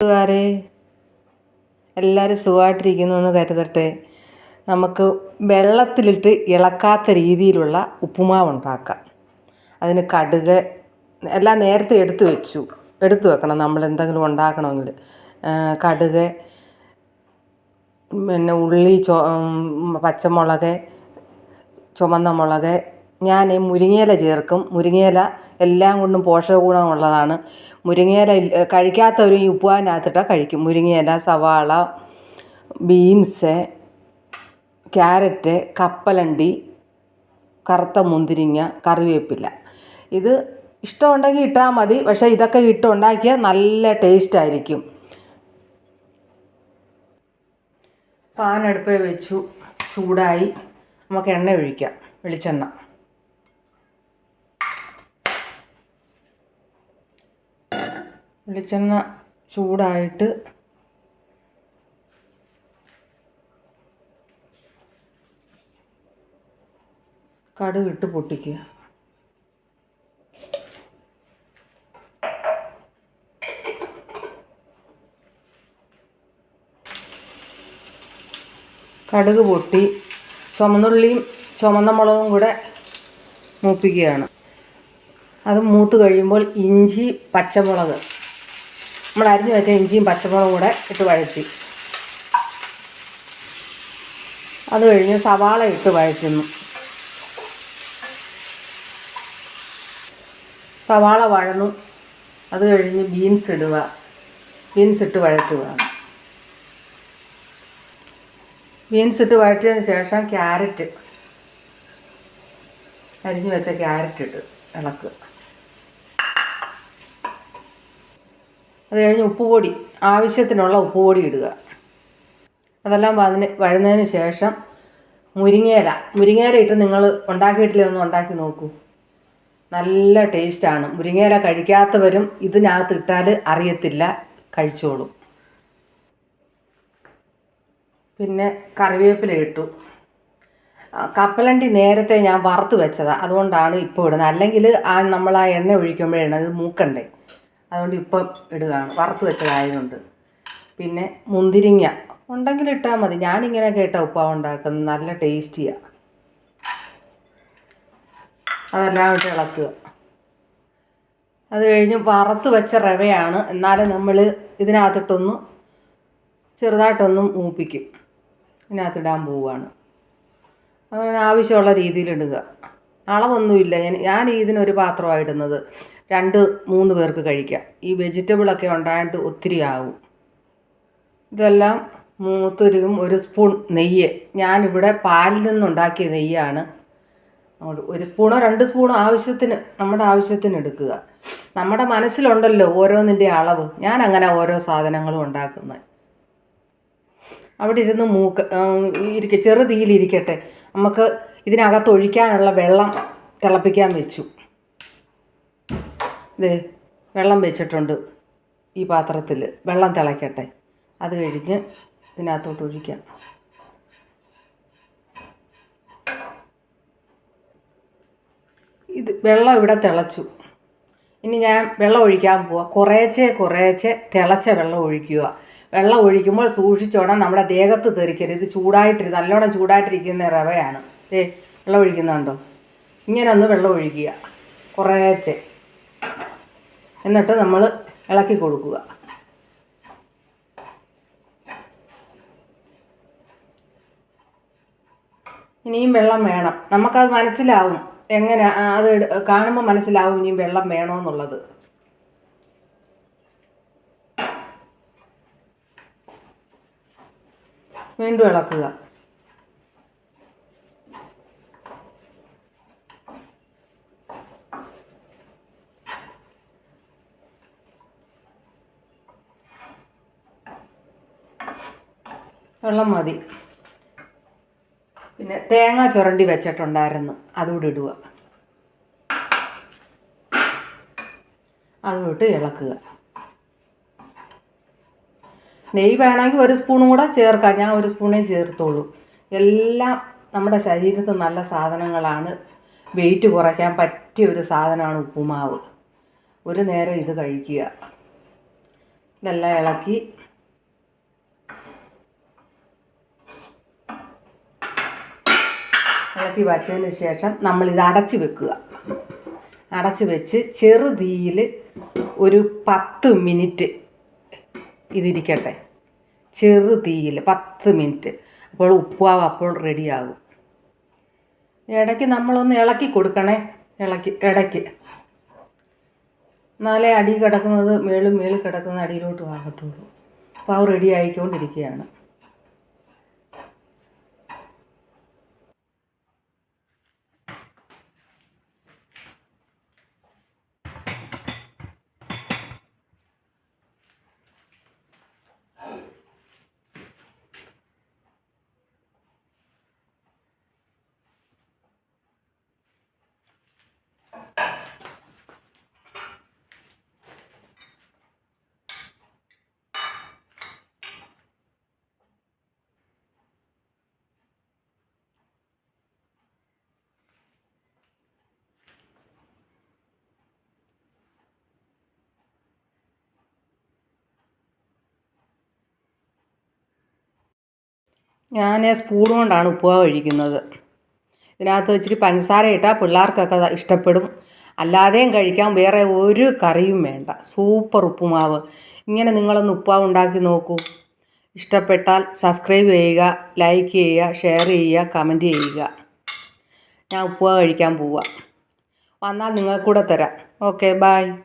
കൂട്ടുകാരെ എല്ലാവരും സുഖമായിട്ടിരിക്കുന്നു എന്ന് കരുതട്ടെ. നമുക്ക് വെള്ളത്തിലിട്ട് ഇളക്കാത്ത രീതിയിലുള്ള ഉപ്പുമാവ് ഉണ്ടാക്കാം. അതിന് കടുക് എല്ലാം നേരത്തെ എടുത്തു വെച്ചു. എടുത്തു വെക്കണം. നമ്മൾ എന്തെങ്കിലും ഉണ്ടാക്കണമെങ്കിൽ. കടുക് പിന്നെ ഉള്ളി ചോ പച്ചമുളക് ചുമന്ന മുളക് ഞാൻ ഈ മുരിങ്ങയില ചേർക്കും. മുരിങ്ങയില എല്ലാം കൊണ്ടും പോഷക ഗുണമുള്ളതാണ് മുരിങ്ങയില കഴിക്കാത്തവരും ഈ ഉപ്പുവാനകത്തിട്ടാണ് കഴിക്കും. മുരിങ്ങയില സവാള ബീൻസ് ക്യാരറ്റ് കപ്പലണ്ടി കറുത്ത മുന്തിരിങ്ങ കറിവേപ്പില. ഇത് ഇഷ്ടമുണ്ടെങ്കിൽ ഇട്ടാൽ മതി. പക്ഷേ ഇതൊക്കെ ഇട്ട് ഉണ്ടാക്കിയാൽ നല്ല ടേസ്റ്റ് ആയിരിക്കും. പാൻ വെച്ചു. ചൂടായി. നമുക്ക് എണ്ണ ഒഴിക്കാം. വെളിച്ചെണ്ണ. വെളിച്ചെണ്ണ ചൂടായിട്ട് കടുക് ഇട്ട് പൊട്ടിക്കുക. കടുക് പൊട്ടി ചുമന്നുള്ളിയും ചുമന്ന മുളകും കൂടെ മൂപ്പിക്കുകയാണ്. അത് മൂത്ത് കഴിയുമ്പോൾ ഇഞ്ചി പച്ചമുളക് നമ്മൾ അരിഞ്ഞു വെച്ച ഇഞ്ചിയും പച്ചമുളകും കൂടെ ഇട്ട് വഴറ്റി. അത് കഴിഞ്ഞ് സവാള ഇട്ട് വഴറ്റുന്നു. സവാള വഴന്നു. അത് കഴിഞ്ഞ് ബീൻസ് ഇടുക. ബീൻസ് ഇട്ട് വഴറ്റുക. ബീൻസ് ഇട്ട് വഴറ്റിയതിന് ശേഷം ക്യാരറ്റ്. അരിഞ്ഞു വെച്ച ക്യാരറ്റ് ഇട്ട് ഇളക്കുക. അത് കഴിഞ്ഞ് ഉപ്പുപൊടി ആവശ്യത്തിനുള്ള ഉപ്പുപൊടി ഇടുക. അതെല്ലാം വതിന് വഴുന്നതിന് ശേഷം മുരിങ്ങയില. മുരിങ്ങയില ഇട്ട് നിങ്ങൾ ഉണ്ടാക്കിയിട്ടില്ലേ ഒന്ന് ഉണ്ടാക്കി നോക്കൂ. നല്ല ടേസ്റ്റാണ് മുരിങ്ങയില കഴിക്കാത്തവരും ഇതിനകത്ത് ഇട്ടാൽ അറിയത്തില്ല കഴിച്ചോളും. പിന്നെ കറിവേപ്പില ഇട്ടു. കപ്പലണ്ടി നേരത്തെ ഞാൻ വറുത്ത് വെച്ചതാണ് അതുകൊണ്ടാണ് ഇപ്പോൾ ഇടുന്നത്. അല്ലെങ്കിൽ ആ നമ്മൾ ആ എണ്ണ ഒഴിക്കുമ്പോഴാണ് അത് മൂക്കണ്ടേ. അതുകൊണ്ട് ഇപ്പം ഇടുകയാണ്. വറുത്ത് വെച്ചതായതുകൊണ്ട്. പിന്നെ മുന്തിരിങ്ങ. ഉണ്ടെങ്കിൽ ഇട്ടാൽ മതി. ഞാനിങ്ങനെ കേട്ട ഉപ്പാവ് ഉണ്ടാക്കുന്നത്. നല്ല ടേസ്റ്റിയാണ് അതെല്ലാം ഇട്ട് ഇളക്കുക. അത് കഴിഞ്ഞ് വറുത്ത് വെച്ച റവയാണ്. എന്നാലും നമ്മൾ ഇതിനകത്തിട്ടൊന്ന് ചെറുതായിട്ടൊന്നും മൂപ്പിക്കും. ഇതിനകത്തിടാൻ പോവുകയാണ്. അങ്ങനെ ആവശ്യമുള്ള രീതിയിൽ ഇടുക. അളവൊന്നുമില്ല. ഞാൻ ഞാൻ ഇതിനൊരു പാത്രമാണ് ഇടുന്നത്. രണ്ട് മൂന്ന് പേർക്ക് കഴിക്കാം. ഈ വെജിറ്റബിളൊക്കെ ഉണ്ടായിട്ട് ഒത്തിരി ആവും. ഇതെല്ലാം മൂത്തൊരുകും ഒരു സ്പൂൺ നെയ്യ്. ഞാനിവിടെ പാലിൽ നിന്നുണ്ടാക്കിയ നെയ്യാണ്. ഒരു സ്പൂണോ രണ്ട് സ്പൂണോ ആവശ്യത്തിന് നമ്മുടെ ആവശ്യത്തിന് എടുക്കുക. നമ്മുടെ മനസ്സിലുണ്ടല്ലോ ഓരോന്നിന്റെ അളവ്. ഞാൻ അങ്ങനെ ഓരോ സാധനങ്ങളും ഉണ്ടാക്കുന്നത്. അവിടെ ഇരുന്ന് മൂക്ക് ഇരിക്കുക ചെറുതീയിലിരിക്കട്ടെ നമുക്ക് ഇതിനകത്ത് ഒഴിക്കാനുള്ള വെള്ളം തിളപ്പിക്കാൻ വെച്ചു. ദേ വെള്ളം വെച്ചിട്ടുണ്ട് ഈ പാത്രത്തിൽ. വെള്ളം തിളയ്ക്കട്ടെ. അത് കഴിഞ്ഞ് ഇതിനകത്തോട്ട് ഒഴിക്കാം. ഇത് വെള്ളം ഇവിടെ തിളച്ചു. ഇനി ഞാൻ വെള്ളം ഒഴിക്കാൻ പോവാം. കുറേച്ചെ കുറേച്ചെ തിളച്ച വെള്ളം ഒഴിക്കുക. വെള്ളം ഒഴിക്കുമ്പോൾ സൂക്ഷിച്ചോണം. നമ്മുടെ ദേഹത്ത് തെറിക്കരുത്. ഇത് ചൂടായിട്ട് നല്ലോണം ചൂടായിട്ടിരിക്കുന്ന റവയാണ്. ഏ വെള്ളം ഒഴിക്കുന്നുണ്ടോ? ഇങ്ങനെ ഒന്ന് വെള്ളം ഒഴിക്കുക. കുറേച്ചെ. എന്നിട്ട് നമ്മൾ ഇളക്കി കൊടുക്കുക. ഇനിയും വെള്ളം വേണം. നമുക്കത് മനസ്സിലാവും. എങ്ങനെ അത് കാണുമ്പോൾ മനസ്സിലാവും ഇനിയും വെള്ളം വേണമെന്നുള്ളത് വീണ്ടും ഇളക്കുക. വെള്ളം മതി. പിന്നെ തേങ്ങ ചുരണ്ടി വെച്ചിട്ടുണ്ടായിരുന്നു. അതുകൂടി ഇടുക. അതുകൂട്ട് ഇളക്കുക. നെയ്യ് വേണമെങ്കിൽ ഒരു സ്പൂണും കൂടെ ചേർക്കാം. ഞാൻ ഒരു സ്പൂണേ ചേർത്തോളൂ. എല്ലാം നമ്മുടെ ശരീരത്ത് നല്ല സാധനങ്ങളാണ്. വെയിറ്റ് കുറയ്ക്കാൻ പറ്റിയ ഒരു സാധനമാണ് ഉപ്പുമാവ്. ഒരു നേരം ഇത് കഴിക്കുക. ഇതെല്ലാം ഇളക്കി ഇളക്കി വച്ചതിന് ശേഷം നമ്മൾ ഇത് അടച്ച് വെക്കുക. അടച്ച് വെച്ച് ചെറു തീയിൽ ഒരു പത്ത് മിനിറ്റ് ഇതിരിക്കട്ടെ. ചെറു തീയിൽ പത്ത് മിനിറ്റ്. അപ്പോൾ ഉപ്പാവ് അപ്പോൾ റെഡിയാകും. ഇടയ്ക്ക് നമ്മളൊന്ന് ഇളക്കി കൊടുക്കണേ. ഇളക്കി ഇടയ്ക്ക്. എന്നാലേ അടി കിടക്കുന്നത് മേളും മേളിൽ കിടക്കുന്ന അടിയിലോട്ട് ആകത്തുള്ളൂ. അപ്പോൾ റെഡി ആയിക്കൊണ്ടിരിക്കുകയാണ്. ഞാൻ സ്പൂൺ കൊണ്ടാണ് ഉപ്പുമാവ് കഴിക്കുന്നത് ഇതിനകത്ത് ഇച്ചിരി പഞ്ചസാര ഇട്ടാൽ പിള്ളേർക്കൊക്കെ ഇഷ്ടപ്പെടും. അല്ലാതെയും കഴിക്കാം വേറെ ഒരു കറിയും വേണ്ട. സൂപ്പർ ഉപ്പുമാവ്. ഇങ്ങനെ നിങ്ങളൊന്ന് ഉപ്പുമാവ് ഉണ്ടാക്കി നോക്കൂ. ഇഷ്ടപ്പെട്ടാൽ സബ്സ്ക്രൈബ് ചെയ്യുക ലൈക്ക് ചെയ്യുക ഷെയർ ചെയ്യുക കമന്റ് ചെയ്യുക. ഞാൻ ഉപ്പുമാവ് കഴിക്കാൻ പോവുക വന്നാൽ നിങ്ങൾക്കൂടെ തരാം. Okay bye